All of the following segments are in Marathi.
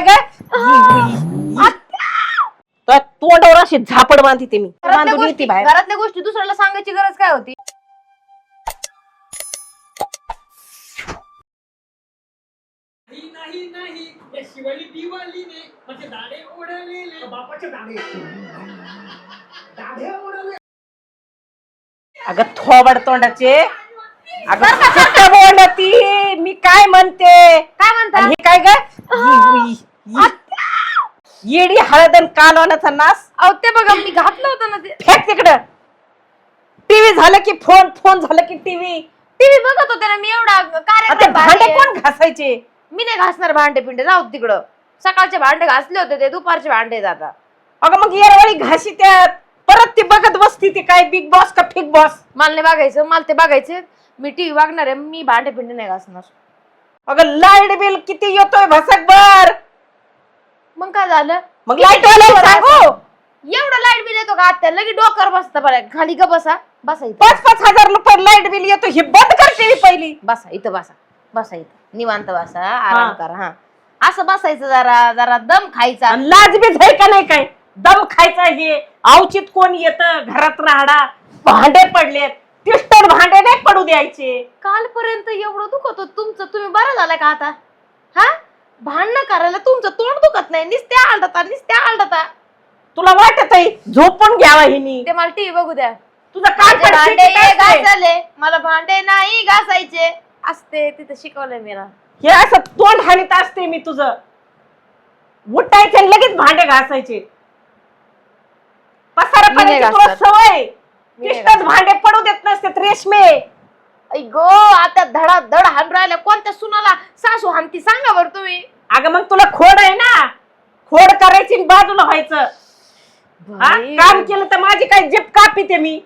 काय तर तोंडावर अशी झापड बांधते मी. घरातल्या बांधून येते गोष्टी बाहेर. घरातल्या गोष्टी दुसऱ्याला सांगायची गरज काय होती? नाही नाही नाही या शिवाली दिवालीने माझे दाढे उडवलेले बापाचे दाढे दाढे उडवले अगं थोबड तोंडाचे खोटं बोलत ती? मी काय म्हणते? काय म्हणता? हे काय ग? येडी हळदन कालवण्याचा नास. अहो ते बघा मी घातलं होतं ना ते. फेक तिकडं. टीव्ही झालं की फोन फोन झालं की टीव्ही. टीव्ही बघत होते ना मी एवढा आता कार्यक्रम भांडे. कोण घासायचे? मी नाही घासणार भांडे पिंडे जाऊ दे तिकडं. सकाळचे भांडे घासले होते ते दुपारचे भांडे आता. अगं मग येरवाळी घाशी त्यात. परत ती बघत बसती ती काय बिग बॉस का फिग बॉस मला नाही बघायचं मला ते बघायचे मी बघणार आहे मी भांडे पिंडे नाही घासणार. अगं लाइट बिल किती येतोय भसक बर मग काय झालं? मग लाइट सांगू? एवढं लाइट बिल येतो का आत्या? लगे डोक्यावर बसता बरं खाली का बसा. बसा इथं. पाच पाच हजार रुपये लाइट बिल येतो ही बंद कर टीव्ही पहिली. बसा इथं बसा. बसा इथं. निवांत बसा आराम हा. करा हा. असं बसायचं जरा जरा दम खायचा. आणि लाज बी जाय का नाही काय? दम खायचा हे. अवचित कोण येत? घरात राहडा. भांडे पडलेत. तिष्टर भांडे नाही पडू द्यायचे. कालपर्यंत एवढं दुखत होत. तुमचं तुम्ही बरं झालं का आता? हा? भांडणं करायला तुमचं तोंड दुखत नाही. निस्त्या आलडता निस्त्या आलडता तुला वाटत आहे झोपून घ्यावा हिनी. ते मला टीव्ही बघू द्या. तुझं काय माझे भांडे घासायले. मला भांडे नाही घासायचे. असते तिथं शिकवलंय मला. हे असं तोंड हानीत असते मी तुझं. उठायचे आणि लगेच भांडे घासायचे. पसारा पाण्याची तुला. सवय. तिष्ठच भांडे पडू देत नसते रेशमे. गो आता धडा धड हाण राहिल्या. कोणत्या सुनाला सासू हानती सांगा बरं तुम्ही. अगं मग तुला खोड आहे ना? खोड करायची आणि बाजूला व्हायचं. हा? बाई. काम केलं तर माझी काय जीप कापीते मी.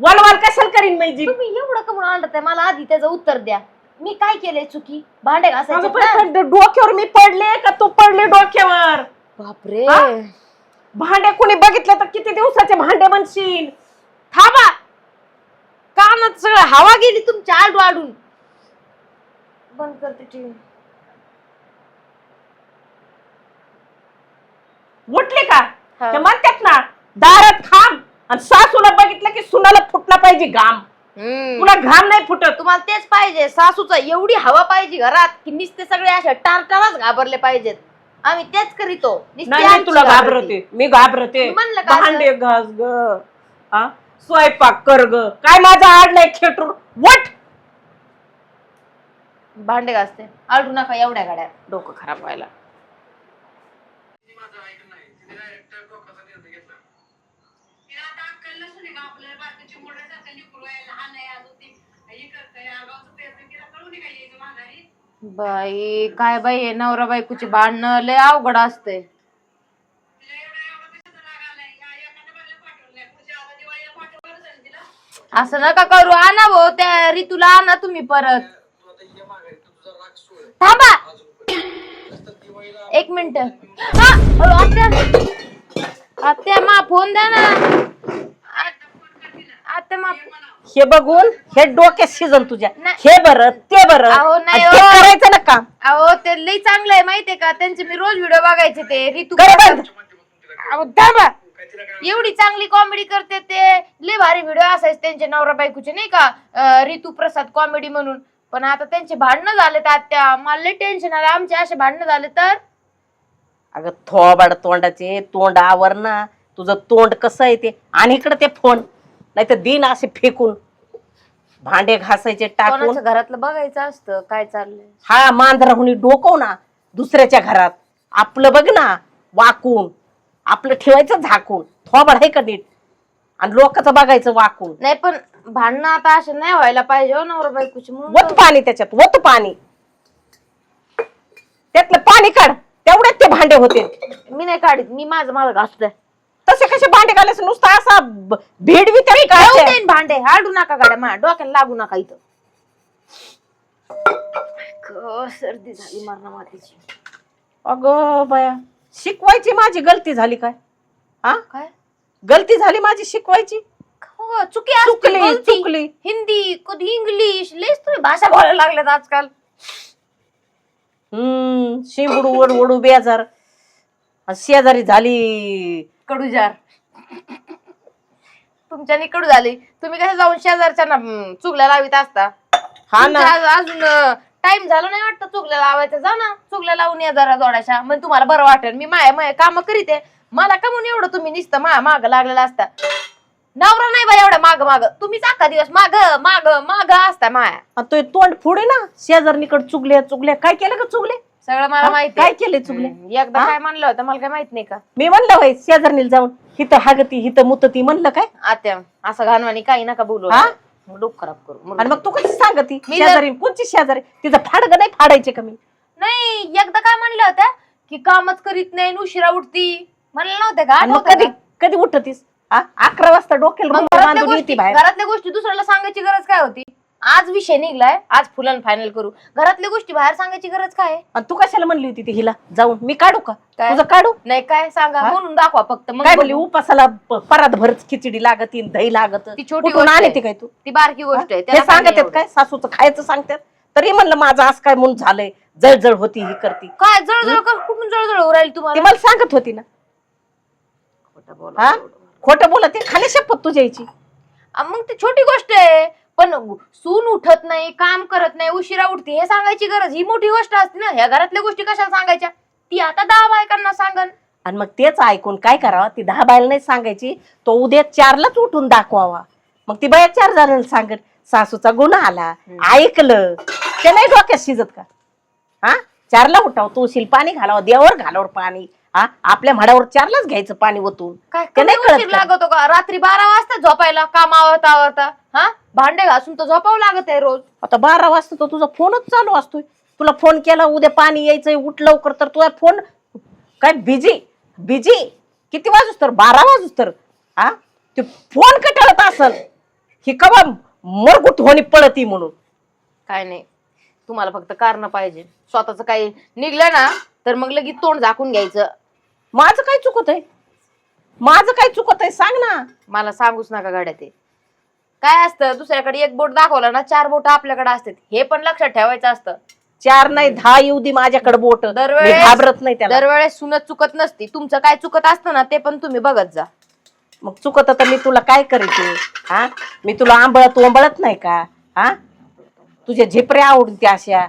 वलवाल कशाला करीन मी जीप तुम्ही एवढं का म्हणून आणत आहे मला आधी त्याचं उत्तर द्या. मी काय केलंय चुकी? भांडे अगं घासायचे पण- पण डोक्यावर मी पडले का तू पडले डोक्यावर? बापरे. हा? भांडे कुणी बघितलं तर किती दिवसाचे भांडे बनशील थांबा. कानात सगळं हवा गेली तुमच्या आडू आडून बंद करते टीव्ही. उठले का? हा. ते म्हणतात ना दारात थांब आणि सासूला बघितलं की सुनाला फुटला पाहिजे घाम. तुला घाम नाही फुटत. तुम्हाला तेच पाहिजे. सासूचा एवढी हवा पाहिजे घरात की नुसते सगळे अशा टारटारच घाबरले पाहिजेत. आम्ही तेच करीतो. नुसती नाही मी आमची तुला घाबरती. घाबरते. मी घाबरते. म्हणलं का असं? भांडे घास ग? स्वयंपाक कर ग. काय माझा आडलाय खेटूर वट! भांडे घासते. आडू नका एवढ्या गाड्या. डोकं खराब व्हायला. नाही हे नाही? बाई काय बाई हे नवरा बायकोची भांडणं लय अवघड असते तिला एवढा एवढा कशाचा राग आलाय? या एखाद्या बाईला पाठवलं नाही, पुढच्या आता दिवाळीला पाठवणारच आहे ना तिला. असं नका करू. आणा भाऊ त्या ऋतूला आणा तुम्ही परत. थांबा. एक मिनिट. हा आत्या. मा फोन द्या ना. आत्या मा हे बघून हे डोक्यात शिजन तुझ्या. नाही. हे बरं ते बरं. अहो, नाही आणि ते हो. करायचं ना काम. अहो ते लई चांगलं आहे माहितीये का? त्यांचे मी रोज व्हिडिओ बघायचे ते. ऋतू कर बंद. अहो, थांबा. एवढी चांगली कॉमेडी करते ते. लय भारी व्हिडिओ असायचे त्यांचे नवरा बायकोचे नाही का? अं, ऋतू प्रसाद कॉमेडी म्हणून. पण आता त्यांचे भांडणं झाले तर आत्या. मला लय टेन्शन आलं. आमचे असे भांडणं झाले तर? अगं थोबाड तोंडाचे तोंड आवर ना. तुझं तोंड कसं आहे ते? आणि इकडे ते फोन. नाही तर दिन असे फेकून भांडे घासायचे टाकून. घरातलं बघायचं असतं? काय चाललंय? हा मांजराहुनी डोकव ना दुसऱ्याच्या घरात. आपलं बघ ना वाकून. आपलं ठेवायचं झाकून थोबाड आहे का नीट? आणि लोकांचं बघायचं वाकून. नाही पण भांडणं आता असे नाही व्हायला पाहिजे हो नवरा बायकोची. वत पाणी त्याच्यात वत पाणी. त्यातलं पाणी काढ तेवढेच ते भांडे होते मी नाही काढत मी माझं माझं घासतोय तसे कसे भांडे घालायचे? नुसतं असा ब- भिडवी तरी काय भांडे हाडू नका गाड्या मा डोक्याला लागू नका इथं. क- सर्दी झाली मरणा मातीची अगं बया. शिकवायची माझी गलती झाली काय? हा काय? गलती झाली माझी शिकवायची? हो, चुकी असते, चुकली. चुकली. हिंदी कधी इंग्लिश लयच तुम्ही भाषा बोलायला लागल्यात आजकाल. हम्म शिंबुडू ओढू बेजार. आणि शेजारी झाली. कडूजार. तुमच्यानी कडू झाली. तुम्ही कसं जाऊन शेजारच्या चुगल्या लावित असता? हा ना. तुमच्या आज- अजून टाइम झाला नाही वाटतं चुगल्या लावायचं. जा ना चुगल्या लावून या जरा जोड्याशा मग तुम्हाला बरं वाटेल. मी माया माया काम करीत. आहे मला का म्हणून एवढं तुम्ही नुसतं मा माग लागलेला असता? नवरा नाही बाई एवढा माग माग. तुम्हीच अख्खा दिवस माग माग माग असता माया. आणि तो तोंड फोडे ना शेजारणीकडे चुगले चुगले काय केलं का चुगले? सगळं मला हा? माहिती काय केले चुगले? हम्म, एकदा हा? काय म्हणलं होतं मला काय माहीत नाही का? मी म्हणलं वय शेजारणीला जाऊन. हिथं हागती हिथं मुतती. म्हणलं काय? आत्या असं घाणवाणी काही नका बोलू. हा? मग डोकं खराब करू. आणि मग तू कशी सांगती? मी जर- शेजारी कोणची शेजारी? तिचं फाडग नाही फाडायचे का मी? नाही एकदा काय म्हणलं होतं की कामच करीत नाही आणि उशिरा उठती. म्हणलं नव्हतं का? आणि मग आठवतं कधी का? कधी उठतीस? अकरा वाजता डोक्याला मग रुमाल घरातल्या बांधून गोष्टी येते बाहेर. घरातल्या गोष्टी दुसऱ्याला सांगायची गरज काय होती? आज विषय निघलाय आज फुलन फायनल करू. घरातल्या गोष्टी बाहेर सांगायची गरज काय आहे? आणि तू कशाला म्हणली होती ती हिला? जाऊन मी काढू का? काय? तुझं काढू? नाही काय सांगा हा? म्हणून दाखवा फक्त मग काय बघू. उपासाला प- परात भरच खिचडी लागत दही लागत. ती छोटी कुठून गोष्ट आहे. काय तू? ती बारकी गोष्ट आहे हे त्याला काय सांगत नाही आहेत काय? सासूचं खायचं सांगतात. तरी म्हणलं माझं आज काय म्हणून झालंय? जळजळ होती ही करती. काय जळजळ कर कुठून जळजळ राहील ती तुम्हाला मला सांगत होती ना. खोटं बोला. हा? खोटं बोलत ते खाली शपथ तुझ्या यायची आ, मग ती छोटी गोष्ट आहे. पण सून उठत नाही काम करत नाही उशिरा उठते हे सांगायची गरज ही मोठी गोष्ट असते ना ह्या घरातल्या गोष्टी कशाला सांगायच्या? ती आता दहा बायकांना सांगन. आणि मग तेच ऐकून काय करावं? ती दहा बायला नाही सांगायची तो उद्या चारलाच उठून दाखवावा. मग ती बाया चार जणांना सांगत सासूचा गुन्हा आला ऐकलं ते नाही डोक्यात शिजत का? हा? चारला उठाव तुळशील पाणी घालावं देवावर घालावर पाणी. हा? आपल्या म्हाडावर चारलाच घ्यायचं पाणी ओतून. काय ते नाही कमी कळत का? लागतो का? रात्री बारा वाजता झोपायला काम आवरता आवरता हा? भांडे घासून तर झोपावं लागत आहे रोज. आता बारा वाजता तर तुझा फोनच चालू असतोय. तुला फोन केला उद्या पाणी यायचंय उठ लवकर. तर तुझा फोन काय बिजी बिजी किती वाजूस तर? बारा वाजूस तर. हा ते फोन कटाळत असल. ही कवा मरगुट होणी पळती म्हणून. काय नाही. तुम्हाला फक्त कारण पाहिजे. स्वतःच काही निघलं ना तर मग लगेच तोंड झाकून घ्यायचं. माझं काय चुकत आहे माझं काय चुकत आहे सांग ना. मला सांगूच नका गाड्या ते. काय असतं? दुसऱ्याकडे एक बोट दाखवला ना चार बोट आपल्याकडे असतात. हे पण लक्षात ठेवायचं असतं. चार नाही दहा येऊ दे माझ्याकडे बोट. दरवेळेस- घाबरत नाही त्याला. दरवेळेस सुनत चुकत नसती. तुमचं काय चुकत असतं ना ते पण तुम्ही बघत जा. मग चुकत तर मी तुला काय करीते हा? मी तुला आंबळत ओंबळत नाही का? हा? तुझ्या झिपऱ्या आवडते अशा.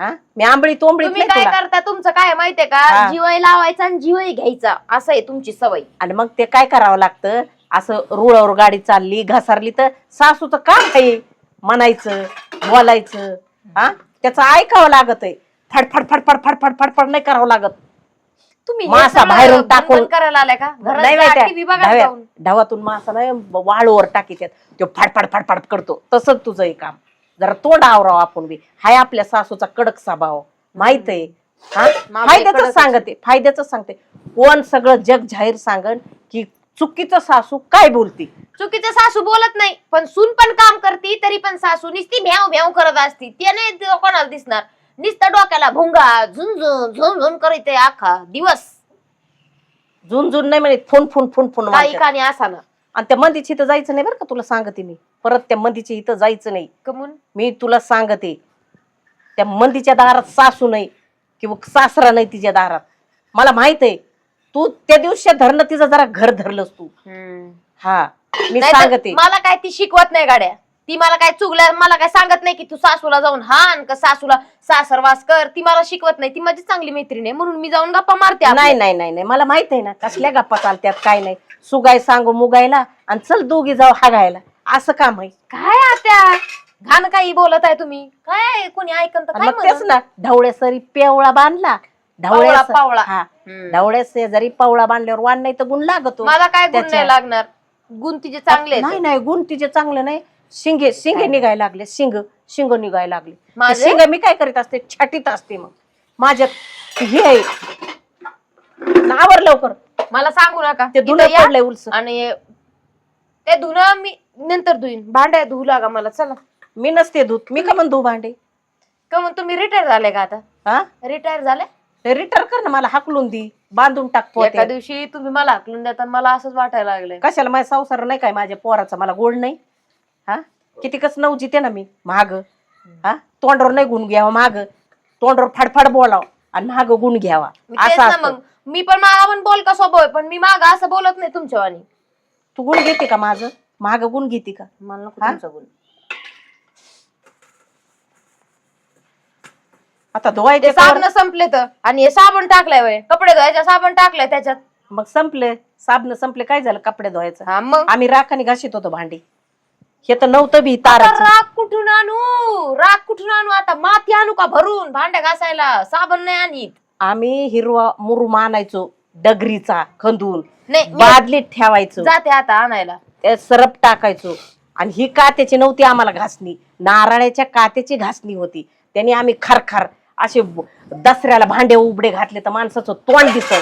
हा? मी आंबळी तोंबळीत तुम्ही नाही काय तुला. करता? तुमचं काय माहितीये का? हा. जीवय लावायचा आणि जीवय घ्यायचा. असं आहे तुमची सवय. आणि मग ते काय करावं लागतं? असं रुळावर गाडी चालली घसरली तर सासूचं काम आहे? म्हणायचं बोलायचं हा? त्याचं ऐकावं लागत आहे फडफड फडफड फडफड फडफड नाही करावं लागत. तुम्ही हे मासा सगळं बाहेरून टाकून- करायला आलाय का? घरात नाही जा, माहिती TV बघा ढाव्या- जाऊन. ढावातून मासा नाही वाळूवर टाकी त्यात तो फाडफाड फाडफाड करतो. तसंच तुझं हे काम. जरा तोंड आवराव आपण बी. हाय आपल्या सासूचा कडक स्वभाव. माहीत आहे? हा? मामा फायद्याच कडकच. सांगते. फायद्याच सांगते. कोण सगळं जग जाहीर सांगन की चुकीचं सासू काय बोलती? चुकीचं सासू बोलत नाही पण सून पण काम करती तरी पण सासू नुसती भ्याव भ्याव करत असती. ते नाही ते कोणाला दिसणार? नुसतं डोक्याला भुंगा झुंझुन झुंझुन करीत आहे आखा दिवस. जुन जुन नाही म्हणे फोन फोन फोन फोन काही. कानी असा ना. आणि त्या मंदीची इथं जायचं नाही बरं का तुला सांगते मी. परत त्या मंदीची इथं जायचं नाही. कमून? मी तुला सांगते त्या मंदीच्या दारात सासू नाही किंवा सासरा नाही तिच्या दारात. मला माहीत आहे तू त्या दिवशी धरणं तिचं जरा घर धरलंस तू. हा मी नाहीतर सांगते. मला काय ती शिकवत नाही गाड्या. ती मला काय चुकल्या मला काय सांगत नाही की तू सासूला जाऊन हान का सासूला सासरवास कर. ती मला शिकवत नाही. ती माझी चांगली मैत्रीण आहे. म्हणून मी जाऊन गप्पा मारते आपल्या. नाही नाही नाही नाही. मला माहीत आहे ना कसल्या गप्पा चालत्यात काय नाही. सुगाय सांगू मुगायला आणि चल दोघी जाऊ हागायला. असं काम आहे. काय आत्या घाण काही बोलत आहे तुम्ही. काय? कोणी ऐकन तर आणि काय मग तेच म्हणन? ना ढवळ्या सरी पेवळा बांधला ढवळ्या पावळा. हा. हम्म. शेजारी पावळा बांधल्यावर वाण नाही तर गुण लागतो. मला काय गुण त्याच्या- नाही लागणार? गुण तिचे चांगले आहेत. नाही नाही गुण तिचे चांगले नाही. शिंगे शिंगे निघायला लागले. शिंग शिंग निघायला लागले. ते माझे? शिंग मी काय करीत असते? छाटीत असते मग. माझ्यात हे आहे नावर लवकर. मला सांगू नका. ते इथं धुणं या पडलंय उलस. आणि ते धुणं मी नंतर धुईन. भांड्या धुवू लागा मला. चला. मी नसते धूत. मी का म्हण धू भांडे? का मग तुम्ही रिटायर झाले का आता? हा? रिटायर झाले? रिटर कर ना मला हाकलून दी बांधून टाक एका पोत्यात. दिवशी तुम्ही मला हाकलून देता मला असंच वाटायला लागलंय. कशाला माझा संसार नाही काय माझ्या पोराचा मला गोड नाही? हा? किती कस नऊ जिते ना मी महाग हा? तोंडावर नाही गुण घ्यावं माग. तोंडावर फाडफाड बोलाव आणि माग गुण घ्यावा. मी तेच असं ना असतं. मग. मी पण मला पण बोल का स्वभाव आहे, पण मी माग असं बोलत नाही तुमच्यावानी तू गुण घेते का माझं? माग गुण घेते का? मला नको हा? तुमचा गुण. आता ते धुवायचे साबण. संपले तर. आणि हे साबण टाकलाय वय कपडे धुवायचे साबण टाकलाय त्याच्यात. मग संपले. साबण संपले. काय झालं कपडे धुवायचं? हा मग? आम्ही राखाने घाशीत होतो भांडी. हे तर नव्हतं बी आता ताराचं राख कुठून आणू? राख कुठून आणू? आता माती आणू का भरून? भांड्या घासायला. साबण नाही आणीत. आम्ही हिरवा मुरुम आणायचो डगरीचा खंदून. नाही मी बादलीत ठेवायचो. जाते आता आणायला. त्यात सरप टाकायचो. आणि ही कात्याची नव्हती आम्हाला घासणी. नारळाच्या कात्याची घासणी होती. त्यांनी आम्ही खरखर असे दसऱ्याला भांडे उबडे घातले तर माणसाचं तोंड दिसत.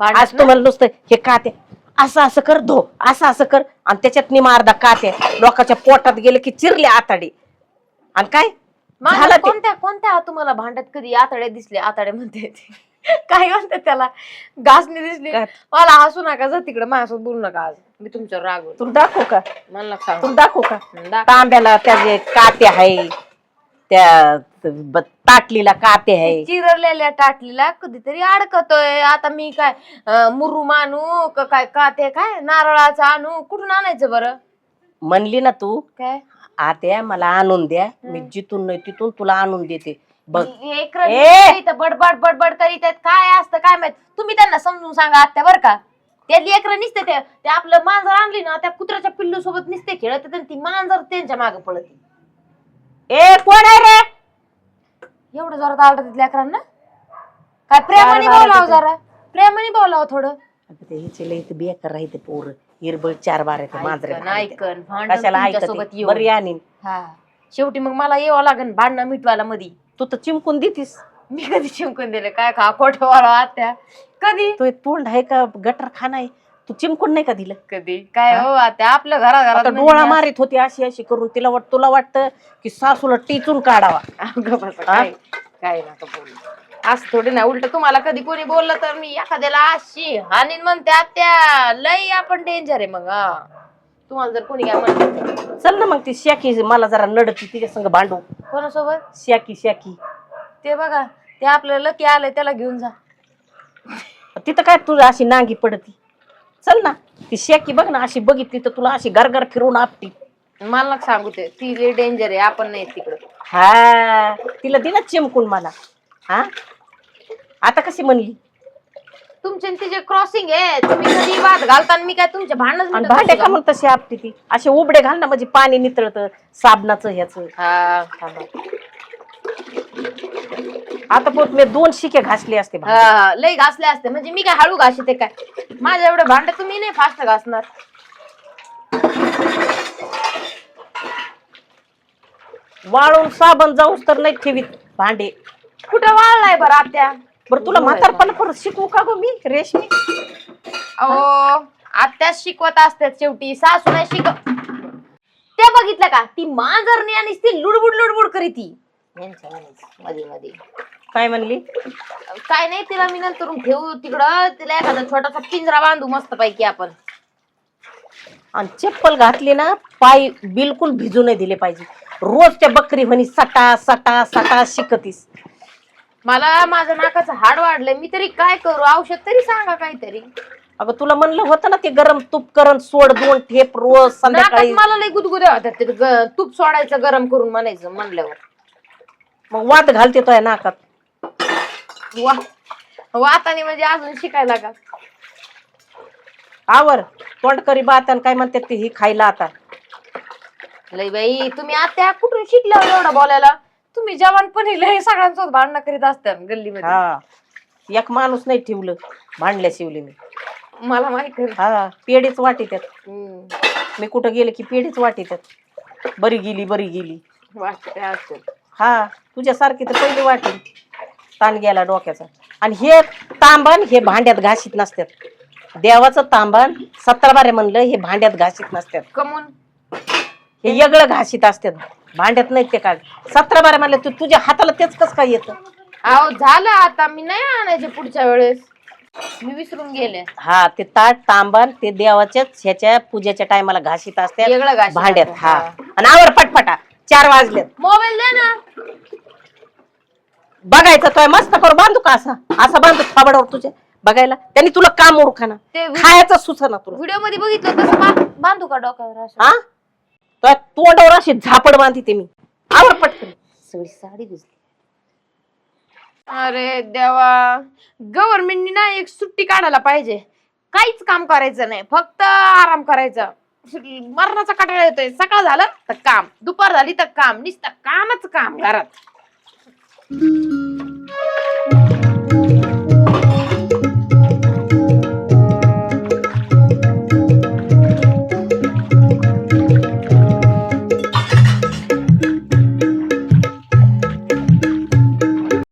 भांड्यात आज तुम्हाला नुसतं हे काते. असं असं कर धो. असं असं कर. आणि त्याच्यात निमा अर्धा काते. लोकांच्या पोटात गेले की चिरले आताडे. आणि काय? ते. कोणत्या कोणत्या तुम्हाला भांड्यात कधी आतडे दिसले? आतडे म्हणते ते. काय म्हणतात त्याला? घासणी दिसली? मला हसू नका जा तिकडे. माझ्यासोबत बोलू नका आज. मी तुमच्यावर राग तुला दाखव का? मला सांगू. तुला दाखव का. तांब्याला त्याचे काते आहे त्या ब- ताटलीला काते आहे. चिरलेल्या टाटलीला कधीतरी अडकतोय. आता मी काय अं, मुरुम आणू का काय का ते काय? नारळाचं आणू. कुठून आणायचं बरं? म्हणली ना तू काय? आत्या मला आणून द्या. मी जिथून नाही तिथून तुला आणून देते. बघ. हे ए! इथं. बडबड बडबड करीत आहेत. काय असतं काय माहीत? तुम्ही त्यांना समजून सांगा आत्या बरं का? ते लेकर निसते ते. ते आपलं मांजर आणली ना त्या कुत्र्याच्या पिल्लू सोबत निसते खेळत आणि ती मांजर त्यांच्या मागे पळत. ए कोण आहे रे? एवढं जोरात आलत लेकरांना? काय प्रेमाने बारा बोलाव. जरा. प्रेमाने बोलाव थोडं. ते हिचे लई इथं बेकार राहते पोर. हिरबळ चार बार येते मांजरे ऐकन ऐकन भांडण कशाला तुमच्यासोबत ऐकते येऊन. बरी आणीन. हा. शेवटी मग मला यावं लागेल भांडणं मिटवायला मधी. तू तर चिमकून देतीस. मी कधी चिमकून दिले? काय खा खोटं वाढवा आत्या. कधी? तो एक तोंड आहे का? गटर खाना आहे? तू चिमकून नाही का दिलं? कधी? काय हो? आत्या आपल्या घरा आता घरात डोळा मारित होती अशी अशी करून तिला वाट तुला वाटतं की सासूला टिचून काढावा. काय काय नका बोलू. असं थोडी ना उलट तुम्हाला कधी कोणी बोललं तर मी एखाद्याला अशी हानीन म्हणते आत्या लई आपण डेंजर आहे मग हा. तुम्हाला जर कोणी काय म्हणलं चल ना मग ती शाकी मला जरा नडती तिच्या संग भांडू. कोणासोबत? शाकी शाकी. ते बघा ते आपल्याला लकी आलंय त्याला घेऊन जा. तिथं काय तुला अशी नांगी पडती? चल ना ती शाकी बघ ना अशी बघितली तर तुला अशी गरगर फिरून आपटी मला नका सांगू ते ती लई डेंजर आहे आपण नाही तिकडं. हा तिला दे ना चिमकून मला. हा? आता कशी म्हणली? तुमचे आणि तिचे क्रॉसिंग आहे तुम्ही कधी वाद घालताना मी काय तुमचे भांडण आणि भांडे का? म्हणून तशी आपटी ती. असे उबडे घाल ना म्हणजे पाणी नितळत साबणाचं ह्याच. हा. थांबा. आता पण मी दोन शिके घासले असते. हा लई घासले असते. म्हणजे मी काय हळू घासते काय? माझ्या एवढे भांडे तुम्ही नाही फास्ट घासणार. वाळून साबण जाऊस तर नाही ठेवीत भांडे. कुठं वाळलाय बरं आत्या? बरं तुला म्हातारपण परत शिकवू का गं मी रेशमी? अहो आत्या शिकवत असतात शेवटी. सासू नाही शिकव ते बघितलं का? ती मांजरणी आणि ती लुडबुड लुडबुड मध्ये मध्ये काय म्हणली? काय नाही तिला मी नंतर ठेवू तिकडं. तिला एखादा छोटासा पिंजरा बांधू मस्त पैकी आपण. आणि चप्पल घातली ना पाय बिलकुल भिजू नाही दिले पाहिजे. रोज त्या बकरी म्हणी सटा सटा सटा शिकतीस. मला माझं नाकाचं हाड वाढलंय. मी तरी काय करू? औषध तरी सांगा काहीतरी. अगं तुला म्हणलं होतं ना ते गरम तूप करण सोड दोन ठेप रोज नाकात संध्याकाळी. मला लई गुदगुद्या होत्या ते ग- तूप सोडायचं गरम करून म्हणायचं म्हणल्यावर. मग वाद घालते तो नाकात. वा. वाताने म्हणजे अजून शिकायला का आवर तोंडकरी बात आणि काय म्हणतात ते ही खायला आता. लई बाई तुम्ही आता कुठून शिकल्या हो एवढं बोलायला? तुम्ही जवानपणी लय सगळ्यांसोबत भांडणं करीत असतात गल्लीमध्ये. हा. एक माणूस नाही ठेवलं भांडल्या शिवली मी. मला माहीत आहे. हा पेढीच वाटी त्यात हम्म. मी कुठं गेले की पेढीच वाटी त्यात बरी गेली बरी गेली. वाटतं असं. हा तुझ्यासारखी तर पहिली वाटी ताण गेला डोक्याचा. आणि हे तांबण हे भांड्यात घाशीत नसतात. देवाचं तांबण सतरा बारे म्हणलं हे भांड्यात घाशीत नसतात. कमून? हे वेगळं घाशीत असतात. भांड्यात नाही ते काय सतरा बारे म्हणलं तू तुझ्या हाताला तेच कस काय येतं? अहो झालं आता. मी नाही आणायचे पुढच्या वेळेस. मी विसरून गेले. हा ते ताट तांबण ते देवाच्याच ह्याच्या पूजेच्या टायमाला घाशीत असतात. वेगळं घाशीत भांड्यात असतात, हा. आणि आवर पटपटा. चार वाजलेत मोबाईल दे ना. बघायचं तो मस्त कर बांधू का असा? असा बांधू थाबडावर तुझ्या बघायला. त्यांनी तुला काम ओळखाना ते खायचं सुचना तुला. व्हिडिओमध्ये बघितलं तसं बांध- बांधू का डोक्यावर असं? हा? तो तोंडावर अशी झापड बांधते मी. आवर पटकन. सगळी साडी दिसली अरे देवा. गव्हर्नमेंटनी ना एक सुट्टी काढायला पाहिजे. काहीच काम करायचं नाही. फक्त आराम करायचा. मरणाचा कटाळा येतोय. सकाळ झालं तर काम. दुपार झाली तर काम. नुसतं कामच काम घरात.